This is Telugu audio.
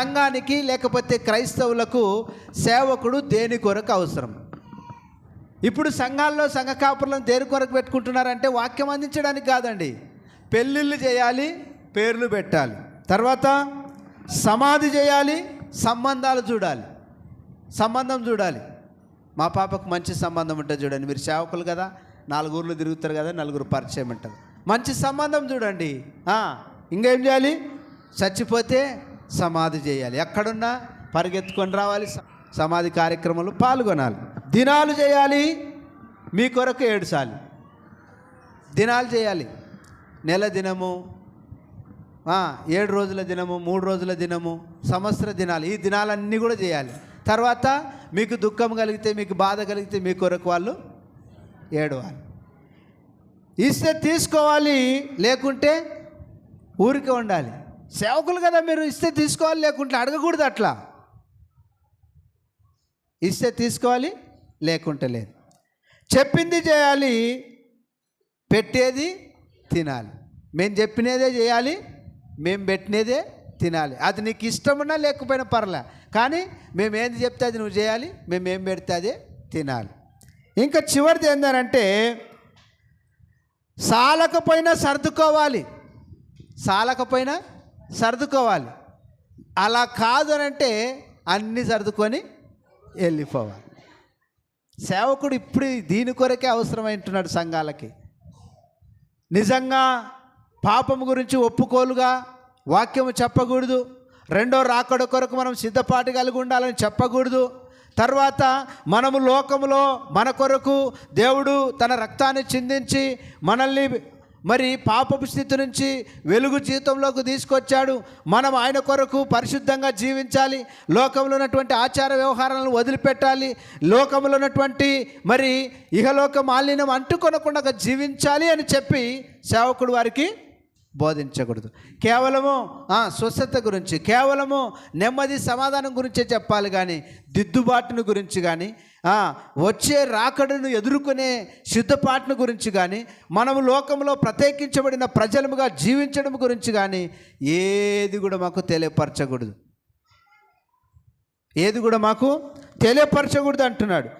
సంఘానికి లేకపోతే క్రైస్తవులకు సేవకుడు దేని కొరకు అవసరం? ఇప్పుడు సంఘాల్లో సంఘ కాపులను దేని కొరకు పెట్టుకుంటున్నారంటే వాక్యం అందించడానికి కాదండి. పెళ్ళిళ్ళు చేయాలి పేర్లు పెట్టాలి. తర్వాత సమాధి చేయాలి సంబంధాలు చూడాలి. సంబంధం చూడాలి. మా పాపకు మంచి సంబంధం ఉంటుంది చూడండి. మీరు సేవకులు కదా నాలుగు ఊర్లు తిరుగుతారు కదా నలుగురు పరిచయం ఉంటుంది మంచి సంబంధం చూడండి. ఇంకేం చేయాలి? చచ్చిపోతే సమాధి చేయాలి. ఎక్కడున్నా పరిగెత్తుకొని రావాలి. స- సమాధి కార్యక్రమంలో పాల్గొనాలి. దినాలు చేయాలి. మీ కొరకు ఏడుసాలి. దినాలు చేయాలి. నెల దినము ఏడు రోజుల దినము మూడు రోజుల దినము సంవత్సర దినాలు ఈ దినాలన్నీ కూడా చేయాలి. తర్వాత మీకు దుఃఖం కలిగితే మీకు బాధ కలిగితే మీ కొరకు వాళ్ళు ఏడవాలి. ఇస్తే తీసుకోవాలి లేకుంటే ఊరికే ఉండాలి. సేవకులు కదా మీరు ఇస్తే తీసుకోవాలి లేకుంటే అడగకూడదు అట్లా. ఇస్తే తీసుకోవాలి లేకుంటే లేదు. చెప్పింది చేయాలి పెట్టేది తినాలి. మేము చెప్పినదే చేయాలి మేము పెట్టినదే తినాలి. అది నీకు ఇష్టమున్నా లేకపోయినా పర్లే. కానీ మేము ఏంది చెప్తే అది నువ్వు చేయాలి మేము ఏం పెడితే అదే తినాలి. ఇంకా చివరిది ఏంటంటే సాలకపోయినా సర్దుకోవాలి. సాలకపోయినా సర్దుకోవాలి. అలా కాదు అని అంటే అన్నీ సర్దుకొని వెళ్ళిపోవాలి. సేవకుడు ఇప్పుడు దీని కొరకే అవసరమైంటున్నాడు సంఘాలకి. నిజంగా పాపం గురించి ఒప్పుకోలుగా వాక్యము చెప్పకూడదు. రెండో రాకడ కొరకు మనం సిద్ధపాటు కలిగి ఉండాలని చెప్పకూడదు. తర్వాత మనము లోకములో మన కొరకు దేవుడు తన రక్తాన్ని చిందించి మనల్ని మరి పాపపు స్థితి నుంచి వెలుగు జీవితంలోకి తీసుకొచ్చాడు. మనం ఆయన కొరకు పరిశుద్ధంగా జీవించాలి. లోకంలో ఉన్నటువంటి ఆచార వ్యవహారాలను వదిలిపెట్టాలి. లోకంలో ఉన్నటువంటి మరి ఇహలోక మాలిన్యం అంటుకొనకుండా జీవించాలి అని చెప్పి సేవకుడు వారికి బోధించకూడదు. కేవలము స్వస్థత గురించి కేవలము నెమ్మది సమాధానం గురించే చెప్పాలి కానీ దిద్దుబాటును గురించి కానీ వచ్చే రాకడను ఎదుర్కొనే సిద్ధపాటును గురించి కానీ మనము లోకంలో ప్రత్యేకించబడిన ప్రజలముగా జీవించడం గురించి కానీ ఏది కూడా మాకు తెలియపరచకూడదు. ఏది కూడా మాకు తెలియపరచకూడదు అంటున్నాడు.